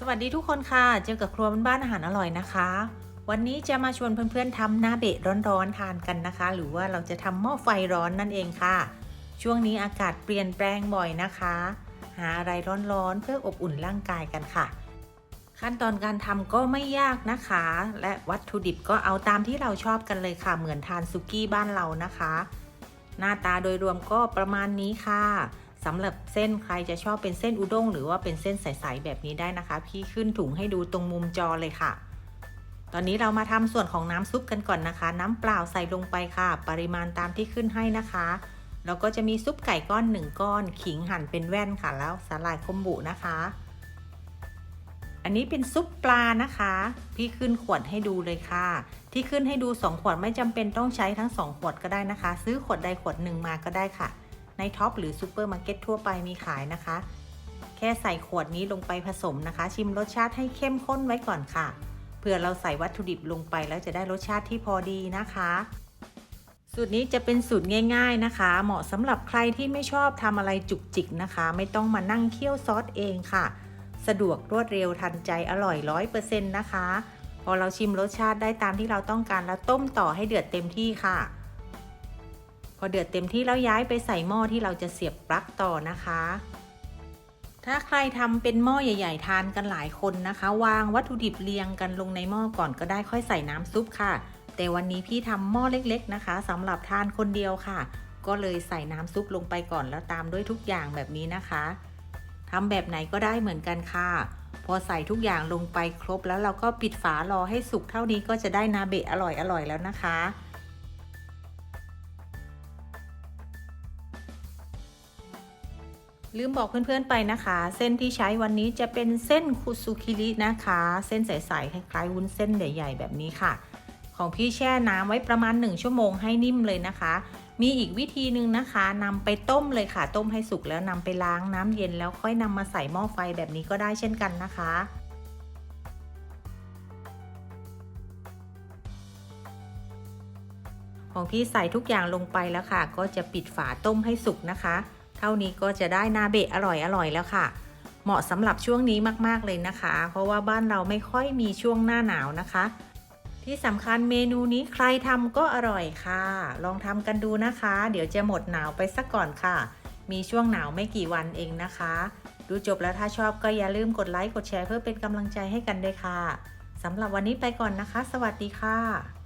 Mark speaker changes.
Speaker 1: สวัสดีทุกคนค่ะ เจอกับครัวบ้านอาหารอร่อยนะคะ วันนี้จะมาชวนเพื่อนๆทำหน้าเบะร้อนๆทานกันนะคะ หรือว่าเราจะทำหม้อไฟร้อนนั่นเองค่ะ ช่วงนี้อากาศเปลี่ยนแปลงบ่อยนะคะ หาอะไรร้อนๆเพื่ออบอุ่นร่างกายกันค่ะ ขั้นตอนการทำก็ไม่ยากนะคะ และวัตถุดิบก็เอาตามที่เราชอบกันเลยค่ะ เหมือนทานซุกี้บ้านเรานะคะ หน้าตาโดยรวมก็ประมาณนี้ค่ะ สำหรับเส้นใครจะชอบเป็นเส้นอุด้งหรือว่าเป็นเส้นใสๆแบบนี้ได้นะคะ พี่ขึ้นถุงให้ดูตรงมุมจอเลยค่ะ ตอนนี้เรามาทำส่วนของน้ำซุปกันก่อนนะคะ น้ำเปล่าใส่ลงไปค่ะ ปริมาณตามที่ขึ้นให้นะคะแล้วก็จะมีซุปไก่ก้อนหนึ่งก้อน ขิงหั่นเป็นแว่นค่ะแล้วสาหร่ายคมบุนะคะ อันนี้เป็นซุปปลานะคะ พี่ขึ้นขวดให้ดูเลยค่ะ ที่ขึ้นให้ดู 2 ขวดไม่จำเป็นต้องใช้ทั้ง 2 ขวดก็ได้นะคะ ซื้อขวดใดขวดหนึ่งมาก็ได้ค่ะ ในท็อปหรือซูเปอร์มาร์เก็ตทั่วไปมีขายนะคะ แค่ใส่ขวดนี้ลงไปผสมนะคะ ชิมรสชาติให้เข้มข้นไว้ก่อนค่ะ เพื่อเราใส่วัตถุดิบลงไปแล้วจะได้รสชาติที่พอดีนะคะสูตรนี้จะเป็นสูตรง่าย ๆนะคะ เหมาะสำหรับใครที่ไม่ชอบทำอะไรจุกจิกนะคะ ไม่ต้องมานั่งเคี่ยวซอสเองค่ะ สะดวกรวดเร็วทันใจอร่อยร้อยเปอร์เซ็นต์นะคะ พอเราชิมรสชาติได้ตามที่เราต้องการแล้วต้มต่อให้เดือดเต็มที่ค่ะ พอเดือดเต็มที่แล้วย้ายไปใส่หม้อที่เราจะเสียบปลั๊กต่อนะคะ ถ้าใครทำเป็นหม้อใหญ่ ๆ ทานกันหลายคนนะคะ วางวัตถุดิบเรียงกันลงในหม้อก่อนก็ได้ค่อยใส่น้ำซุปค่ะ แต่วันนี้พี่ทำหม้อเล็ก ๆ นะคะสำหรับทานคนเดียวค่ะ ก็เลยใส่น้ำซุปลงไปก่อนแล้วตามด้วยทุกอย่างแบบนี้นะคะทำแบบไหนก็ได้เหมือนกันค่ะ พอใส่ทุกอย่างลงไปครบแล้วเราก็ปิดฝารอให้สุกเท่านี้ก็จะได้นาเบะอร่อยๆแล้วนะคะ ลืมบอกเพื่อนๆไปนะคะ เส้นที่ใช้วันนี้จะเป็นเส้นคุซุคิรินะคะ เส้นใสๆคล้ายๆวุ้นเส้นใหญ่ๆแบบนี้ค่ะ ของพี่แช่น้ำไว้ประมาณ 1 ชั่วโมงให้นิ่มเลยนะคะ มีอีกวิธีหนึ่งนะคะนำไปต้มเลยค่ะ ต้มให้สุกแล้วนำไปล้างน้ำเย็นแล้วค่อยนำมาใส่หม้อไฟแบบนี้ก็ได้เช่นกันนะคะของพี่ใส่ทุกอย่างลงไปแล้วค่ะ ก็จะปิดฝาต้มให้สุกนะคะ เท่านี้ก็จะได้นาเบะอร่อยอร่อยแล้วค่ะ เหมาะสำหรับช่วงนี้มากๆเลยนะคะ เพราะว่าบ้านเราไม่ค่อยมีช่วงหน้าหนาวนะคะ ที่สำคัญเมนูนี้ใครทำก็อร่อยค่ะ ลองทำกันดูนะคะ เดี๋ยวจะหมดหนาวไปสักก่อนค่ะ มีช่วงหนาวไม่กี่วันเองนะคะ ดูจบแล้วถ้าชอบก็อย่าลืมกดไลค์กดแชร์เพื่อเป็นกำลังใจให้กันด้วยค่ะสำหรับวันนี้ไปก่อนนะคะ สวัสดีค่ะ